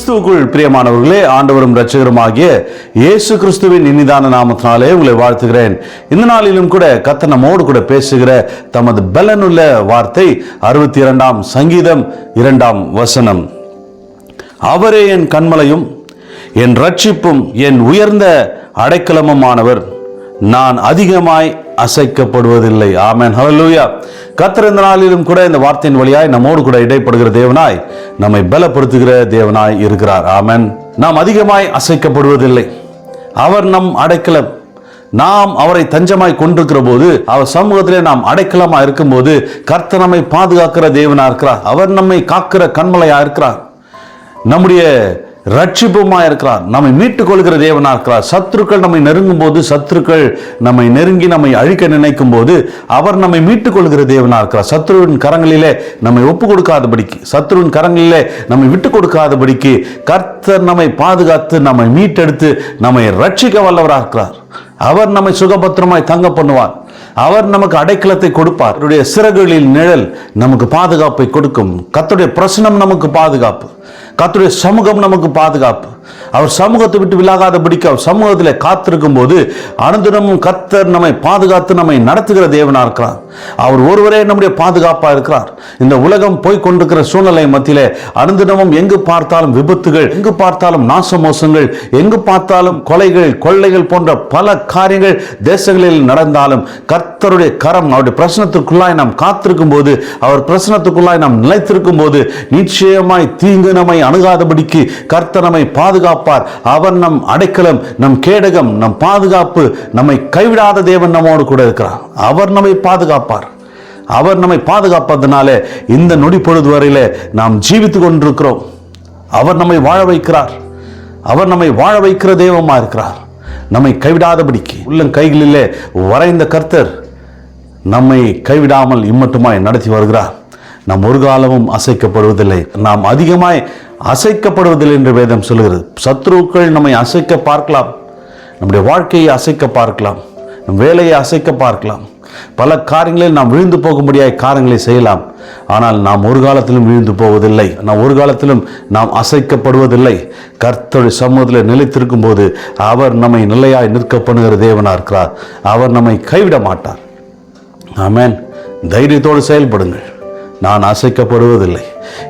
கிறிஸ்துவுக்குள் பிரியமானவர்களே ஆண்டவரும் ரட்சகருமாகிய இயேசு கிறிஸ்துவின் இனிதான நாமத்தினாலே உங்களை வாழ்த்துகிறேன். இந்த நாளிலும் கூட கத்த நம்மோடு கூட பேசுகிற தமது பலனுள்ள வார்த்தை அறுபத்தி இரண்டாம் சங்கீதம் இரண்டாம் வசனம். அவரே என் கண்மலையும் என் ரட்சிப்பும் என் உயர்ந்த அடைக்கலமுமானவர். நான் அதிகமாய் அசைக்கப்படுவதில்லை. ஆமேன். ஹலலூயா கர்த்தர் இந்த நாளிலும் கூட இந்த வார்த்தையின் வழியாய் நம்மோடு கூட இடைப்படுகிற தேவனாய் நம்மை பலப்படுத்துகிற தேவனாய் இருக்கிறார். ஆமேன். நாம் அதிகமாய் அசைக்கப்படுவதில்லை. அவர் நம் அடைக்கலம். நாம் அவரை தஞ்சமாய் கொண்டிருக்கிற போது அவர் சமூகத்திலே நாம் அடைக்கலமா இருக்கும்போது கர்த்த நம்மை பாதுகாக்கிற தேவனா இருக்கிறார். அவர் நம்மை காக்கிற கண்மலையா இருக்கிறார். நம்முடைய ரட்சிப்புமா இருக்கிறார். நம்மை மீட்டுக் கொள்கிற தேவனா இருக்கிறார். சத்துருக்கள் நம்மை நெருங்கும் போது சத்துருக்கள் நம்மை நெருங்கி நம்மை அழிக்க நினைக்கும் போது அவர் நம்மை மீட்டுக் கொள்கிற தேவனா இருக்கிறார். சத்ருவின் கரங்களிலே நம்மை ஒப்பு கொடுக்காதபடிக்கு சத்ருவின் கரங்களிலே நம்மை விட்டு கொடுக்காதபடிக்கு கர்த்தர் நம்மை பாதுகாத்து நம்மை மீட்டெடுத்து நம்மை ரட்சிக்க வல்லவராக இருக்கிறார். அவர் நம்மை சுகபத்திரமாய் தங்க பண்ணுவார். அவர் நமக்கு அடைக்கலத்தை கொடுப்பார். அவருடைய சிறகுகளில் நிழல் நமக்கு பாதுகாப்பை கொடுக்கும். கத்துடைய பிரசனம் நமக்கு பாதுகாப்பு. கத்துடைய சமூகம் நமக்கு பாதுகாப்பு. அவர் சமூகத்தை விட்டு விலாகாதபடிக்கு அவர் சமூகத்தில் காத்திருக்கும் போது அனுதினமும் கத்தர் நம்மை பாதுகாத்து நம்மை நடத்துகிற தேவனாக இருக்கிறார். அவர் ஒருவரே நம்முடைய பாதுகாப்பாக இருக்கிறார். இந்த உலகம் போய்கொண்டிருக்கிற சூழ்நிலை மத்தியிலே அனுதினமும் எங்கு பார்த்தாலும் விபத்துகள் எங்கு பார்த்தாலும் நாச மோசங்கள் எங்கு பார்த்தாலும் கொலைகள் கொள்ளைகள் போன்ற பல காரியங்கள் தேசங்களில் நடந்தாலும் கர்த்தருடைய கரம் அவருடைய பிரச்சனத்திற்குள்ளாய் நாம் காத்திருக்கும் போது அவர் பிரச்சனத்துக்குள்ளாய் நாம் நிலைத்திருக்கும் போது நிச்சயமாய் தீங்கு நம்மை அணுகாதபடிக்கு கர்த்தர் நம்மை பாதுகாப்பார். அவர் நம் அடைக்கலம் நம் கேடகம் நம் பாதுகாப்பு நம்மை கைவிடாத தேவன் நம்மோடு கூட இருக்கிறார். அவர் நம்மை பாதுகாப்பார். அவர் நம்மை பாதுகாப்பதனாலே இந்த நொடி பொழுது வரையில் நாம் ஜீவித்து கொண்டிருக்கிறோம். அவர் நம்மை வாழ வைக்கிறார். அவர் நம்மை வாழ வைக்கிற தெய்வமா இருக்கிறார். நம்மை கைவிடாதபடிக்கு உள்ளம் கைகளிலே வரைந்த கர்த்தர் நம்மை கைவிடாமல் இம்மட்டுமாய் நடத்தி வருகிறார். நாம் ஒரு காலமும் அசைக்கப்படுவதில்லை. நாம் அதிகமாய் அசைக்கப்படுவதில்லை என்று வேதம் சொல்கிறது சத்ருக்கள் நம்மை அசைக்க பார்க்கலாம். நம்முடைய வாழ்க்கையை அசைக்க பார்க்கலாம். நம் வேலையை அசைக்க பார்க்கலாம். பல காரியங்களில் நாம் விழுந்து போகும்படியாய் காரியங்களை செய்யலாம். ஆனால் நாம் ஒரு காலத்திலும் விழுந்து போவதில்லை. நாம் ஒரு காலத்திலும் நாம் அசைக்கப்படுவதில்லை. கர்த்தருடைய சமூகத்தில் நிலைத்திருக்கும் போது அவர் நம்மை நிலையாய் நிற்க பண்ணுகிற தேவனா இருக்கிறார். அவர் நம்மை கைவிட மாட்டார். ஆமேன். தைரியத்தோடு செயல்படுங்கள். நான் அசைக்கப்படுவதில்லை.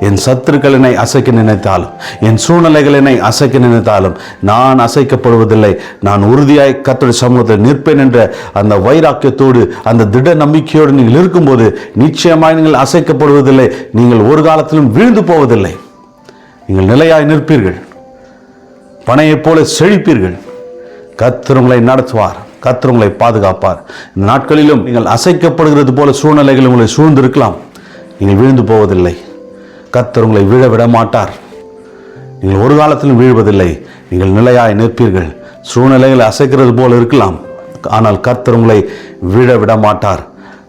என் சத்துருக்கள் என்னை அசைக்க நினைத்தாலும் என் சூழ்நிலைகள் என்னை அசைக்க நினைத்தாலும் நான் அசைக்கப்படுவதில்லை. நான் உறுதியாய் கர்த்தருடைய சமூகத்தில் நிற்பேன் என்ற அந்த வைராக்கியத்தோடு அந்த திட நம்பிக்கையோடு நீங்கள் இருக்கும்போது நிச்சயமாய் நீங்கள் அசைக்கப்படுவதில்லை. நீங்கள் ஒரு காலத்திலும் வீழ்ந்து போவதில்லை. நீங்கள் நிலையாய் நிற்பீர்கள். பனையைப் போல செழிப்பீர்கள். கத்திரங்களை நடத்துவார். கத்திரங்களை பாதுகாப்பார். இந்த நாட்களிலும் நீங்கள் அசைக்கப்படுகிறது போல சூழ்நிலைகள் உங்களை சூழ்ந்திருக்கலாம். நீங்கள் வீழ்ந்து போவதில்லை. கத்தர் உங்களை வீழ விட மாட்டார் நீங்கள் ஒரு காலத்திலும் வீழ்வதில்லை. நீங்கள் நிலையாய் நிற்பீர்கள். சூழ்நிலைகளை அசைக்கிறது போல் இருக்கலாம். ஆனால் கர்த்தர் உங்களை வீழ விட மாட்டார்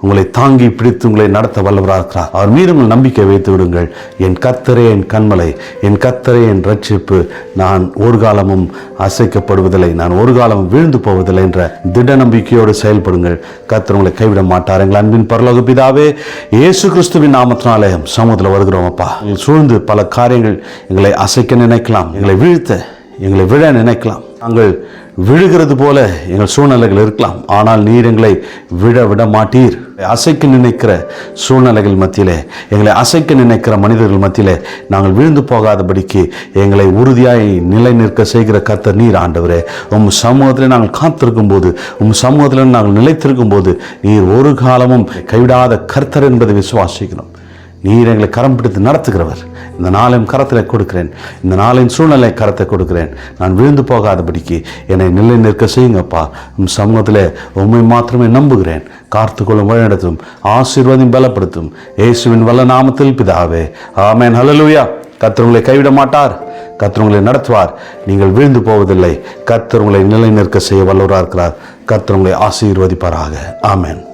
உங்களை தாங்கி பிடித்து உங்களை நடத்த வல்லவராக இருக்கிறார். அவர் மீது உங்கள் நம்பிக்கை வைத்து விடுங்கள். என் கர்த்தரே என் கண்மலை என் கத்தரே என் ரட்சிப்பு நான் ஒரு காலமும் அசைக்கப்படுவதில்லை. நான் ஒரு காலமும் வீழ்ந்து போவதில்லை என்ற திட நம்பிக்கையோடு செயல்படுங்கள். கத்தர் உங்களை கைவிட மாட்டார். எங்கள் அன்பின் பரலோக பிதாவே இயேசு கிறிஸ்துவின் நாமத்தினாலே சமூகத்தில் வருகிறோம் அப்பா. எங்கள் சூழ்ந்து பல காரியங்கள் எங்களை அசைக்க நினைக்கலாம். எங்களை வீழ்த்த எங்களை விழ நினைக்கலாம். நாங்கள் விழுகிறது போல எங்கள் சூழ்நிலைகள் இருக்கலாம். ஆனால் நீர் எங்களை விழ விட மாட்டீர் அசைக்க நினைக்கிற சூழ்நிலைகள் மத்தியிலே எங்களை அசைக்க நினைக்கிற மனிதர்கள் மத்தியிலே நாங்கள் விழுந்து போகாதபடிக்கு எங்களை உறுதியாய் நிலை நிற்க செய்கிற கர்த்தர் நீர் ஆண்டவரே. உம் சமூகத்தில் நாங்கள் காத்திருக்கும் போது உம் சமூகத்தில் நாங்கள் நிலைத்திருக்கும் போது நீர் ஒரு காலமும் கைவிடாத கர்த்தர் என்பதை விசுவாசிக்கிறோம். நீர் எங்களை கரம் பிடித்து நடத்துகிறவர். இந்த நாளையும் கரத்தில் கொடுக்கிறேன். இந்த நாளின் சூழ்நிலை கரத்தை கொடுக்கிறேன். நான் விழுந்து போகாதபடிக்கு என்னை நிலை நிற்க செய்யுங்கப்பா. உம் சமூகத்தில் உண்மை மாத்திரமே நம்புகிறேன். காத்துக்கொள்ளும் வழிநடத்தும் ஆசீர்வாதம் பலப்படுத்தும். இயேசுவின் வல்ல நாமத்தில் பிதாவே. ஆமேன். ஹலலுயா கத்திரவங்களை கைவிட மாட்டார். கத்திரவங்களை நடத்துவார். நீங்கள் விழுந்து போவதில்லை. கத்திரவங்களை நிலை நிற்க செய்ய வல்லவராக இருக்கிறார் கத்திரவங்களை ஆசீர்வதிப்பாராக. ஆமேன்.